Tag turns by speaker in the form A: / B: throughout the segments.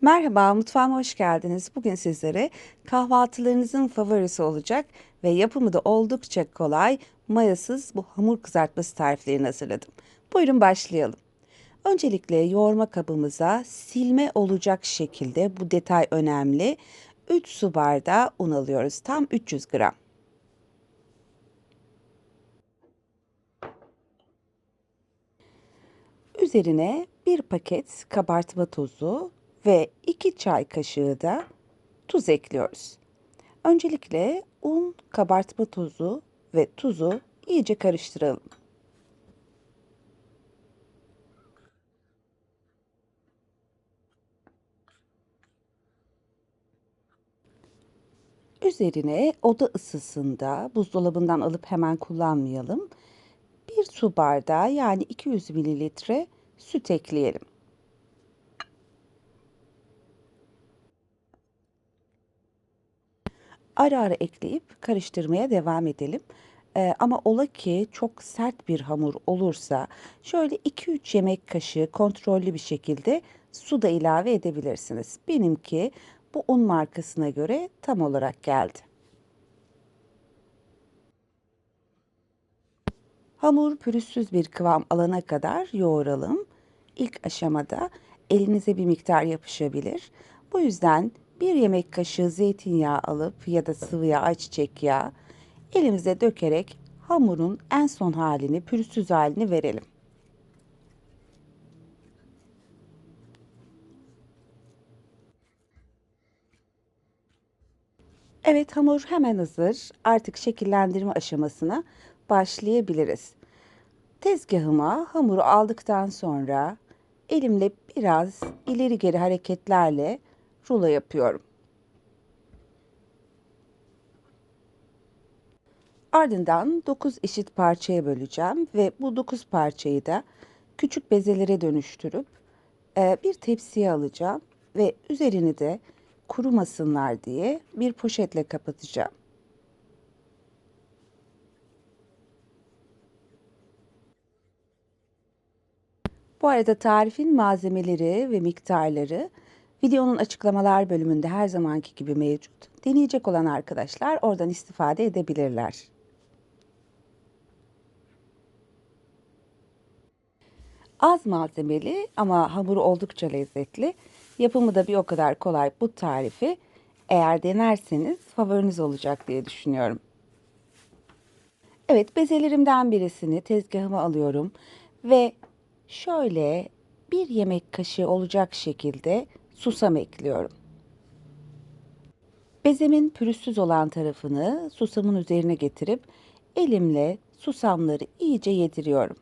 A: Merhaba, mutfağıma hoş geldiniz. Bugün sizlere kahvaltılarınızın favorisi olacak ve yapımı da oldukça kolay, mayasız bu hamur kızartması tariflerini hazırladım. Buyurun başlayalım. Öncelikle yoğurma kabımıza silme olacak şekilde bu detay önemli. 3 su bardağı un alıyoruz. Tam 300 gram. Üzerine bir paket kabartma tozu ve 2 çay kaşığı da tuz ekliyoruz. Öncelikle un, kabartma tozu ve tuzu iyice karıştıralım. Üzerine oda ısısında buzdolabından alıp hemen kullanmayalım. Bir su bardağı yani 200 mililitre süt ekleyelim. Ara ara ekleyip karıştırmaya devam edelim. Ee, ama ola ki çok sert bir hamur olursa şöyle 2-3 yemek kaşığı kontrollü bir şekilde su da ilave edebilirsiniz. Benimki bu un markasına göre tam olarak geldi. Hamur pürüzsüz bir kıvam alana kadar yoğuralım. İlk aşamada elinize bir miktar yapışabilir. Bu yüzden bir yemek kaşığı zeytinyağı alıp ya da sıvı yağ, ayçiçek yağı elimize dökerek hamurun en son halini, pürüzsüz halini verelim. Evet hamur hemen hazır. Artık şekillendirme aşamasına başlayabiliriz. Tezgahıma hamuru aldıktan sonra elimle biraz ileri geri hareketlerle rulo yapıyorum. Ardından 9 eşit parçaya böleceğim ve bu 9 parçayı da küçük bezelere dönüştürüp e, bir tepsiye alacağım ve üzerini de kurumasınlar diye bir poşetle kapatacağım. Bu arada tarifin malzemeleri ve miktarları videonun açıklamalar bölümünde her zamanki gibi mevcut. Deneyecek olan arkadaşlar oradan istifade edebilirler. Az malzemeli ama hamuru oldukça lezzetli. Yapımı da bir o kadar kolay bu tarifi eğer denerseniz favoriniz olacak diye düşünüyorum. Evet bezelerimden birisini tezgahıma alıyorum ve şöyle bir yemek kaşığı olacak şekilde susam ekliyorum. Bezemin pürüzsüz olan tarafını susamın üzerine getirip elimle susamları iyice yediriyorum.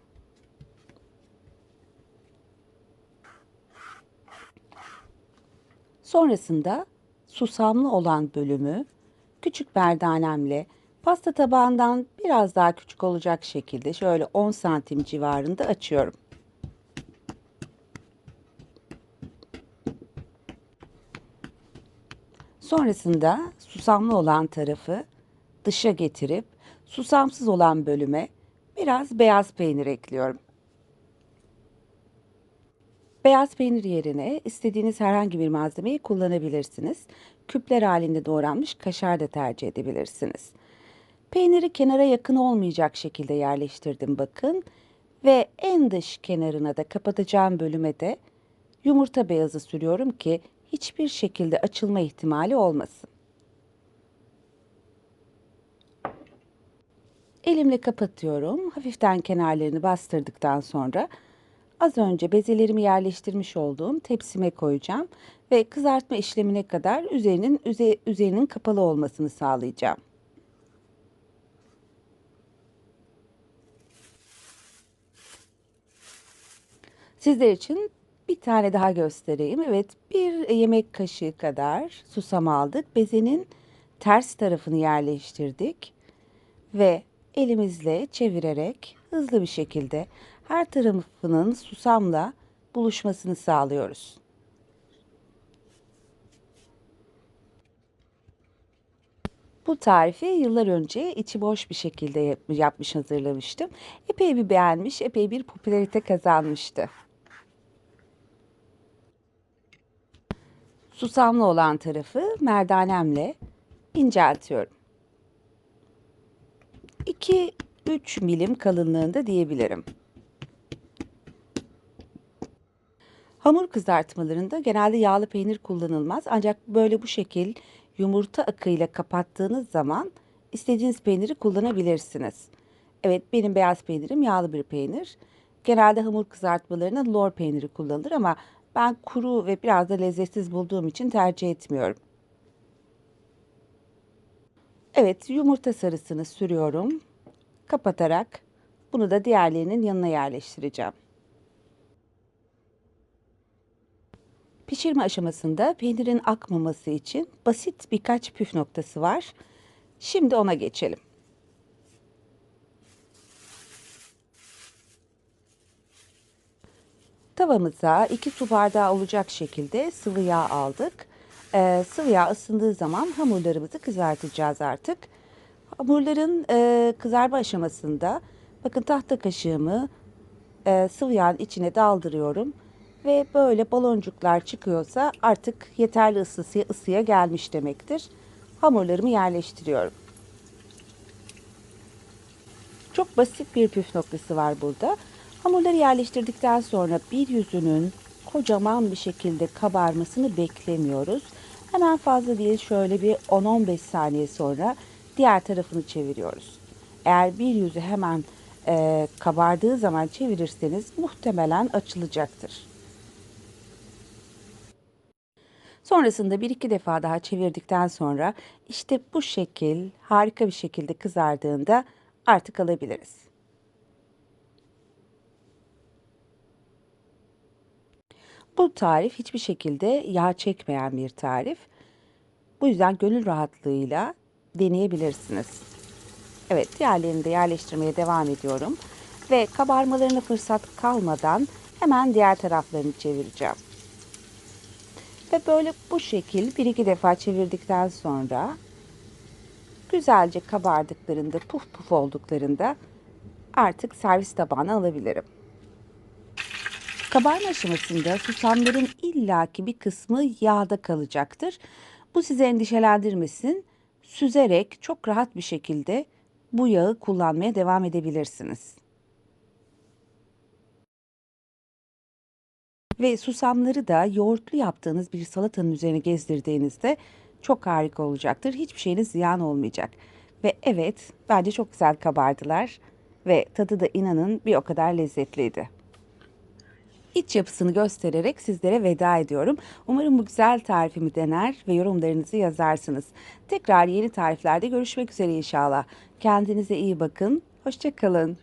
A: Sonrasında susamlı olan bölümü küçük merdanemle pasta tabağından biraz daha küçük olacak şekilde şöyle 10 santim civarında açıyorum. Sonrasında susamlı olan tarafı dışa getirip susamsız olan bölüme biraz beyaz peynir ekliyorum. Beyaz peynir yerine istediğiniz herhangi bir malzemeyi kullanabilirsiniz. Küpler halinde doğranmış kaşar da tercih edebilirsiniz. Peyniri kenara yakın olmayacak şekilde yerleştirdim bakın. Ve en dış kenarına da kapatacağım bölüme de yumurta beyazı sürüyorum ki hiçbir şekilde açılma ihtimali olmasın. Elimle kapatıyorum. Hafiften kenarlarını bastırdıktan sonra az önce bezelerimi yerleştirmiş olduğum tepsime koyacağım ve kızartma işlemine kadar üzerinin üze, üzerinin kapalı olmasını sağlayacağım. Sizler için bir tane daha göstereyim. Evet bir yemek kaşığı kadar susam aldık. Bezenin ters tarafını yerleştirdik. Ve elimizle çevirerek hızlı bir şekilde her tarafının susamla buluşmasını sağlıyoruz. Bu tarifi yıllar önce içi boş bir şekilde yapmış hazırlamıştım. Epey bir beğenmiş, epey bir popülarite kazanmıştı. Susamlı olan tarafı merdanemle inceltiyorum. 2-3 milim kalınlığında diyebilirim. Hamur kızartmalarında genelde yağlı peynir kullanılmaz ancak böyle bu şekil yumurta akıyla kapattığınız zaman istediğiniz peyniri kullanabilirsiniz. Evet benim beyaz peynirim yağlı bir peynir. Genelde hamur kızartmalarına lor peyniri kullanılır ama ben kuru ve biraz da lezzetsiz bulduğum için tercih etmiyorum. Evet yumurta sarısını sürüyorum. Kapatarak bunu da diğerlerinin yanına yerleştireceğim. Pişirme aşamasında peynirin akmaması için basit birkaç püf noktası var. Şimdi ona geçelim. Tavamıza 2 su bardağı olacak şekilde sıvı yağ aldık. Ee, sıvı yağ ısındığı zaman hamurlarımızı kızartacağız artık. Hamurların e, kızarma aşamasında bakın tahta kaşığımı e, sıvı yağın içine daldırıyorum ve böyle baloncuklar çıkıyorsa artık yeterli ısıya, ısıya gelmiş demektir. Hamurlarımı yerleştiriyorum. Çok basit bir püf noktası var burada. Hamurları yerleştirdikten sonra bir yüzünün kocaman bir şekilde kabarmasını beklemiyoruz. Hemen fazla değil şöyle bir 10-15 saniye sonra diğer tarafını çeviriyoruz. Eğer bir yüzü hemen e, kabardığı zaman çevirirseniz muhtemelen açılacaktır. Sonrasında bir iki defa daha çevirdikten sonra işte bu şekil harika bir şekilde kızardığında artık alabiliriz. Bu tarif hiçbir şekilde yağ çekmeyen bir tarif. Bu yüzden gönül rahatlığıyla deneyebilirsiniz. Evet, diğerlerini de yerleştirmeye devam ediyorum. Ve kabarmalarına fırsat kalmadan hemen diğer taraflarını çevireceğim. Ve böyle bu şekil bir iki defa çevirdikten sonra güzelce kabardıklarında, puf puf olduklarında artık servis tabağına alabilirim. Kabarma aşamasında susamların illaki bir kısmı yağda kalacaktır. Bu sizi endişelendirmesin. Süzerek çok rahat bir şekilde bu yağı kullanmaya devam edebilirsiniz. Ve susamları da yoğurtlu yaptığınız bir salatanın üzerine gezdirdiğinizde çok harika olacaktır. Hiçbir şeyiniz ziyan olmayacak. Ve evet bence çok güzel kabardılar ve tadı da inanın bir o kadar lezzetliydi. İç yapısını göstererek sizlere veda ediyorum. Umarım bu güzel tarifimi dener ve yorumlarınızı yazarsınız. Tekrar yeni tariflerde görüşmek üzere inşallah. Kendinize iyi bakın. Hoşçakalın.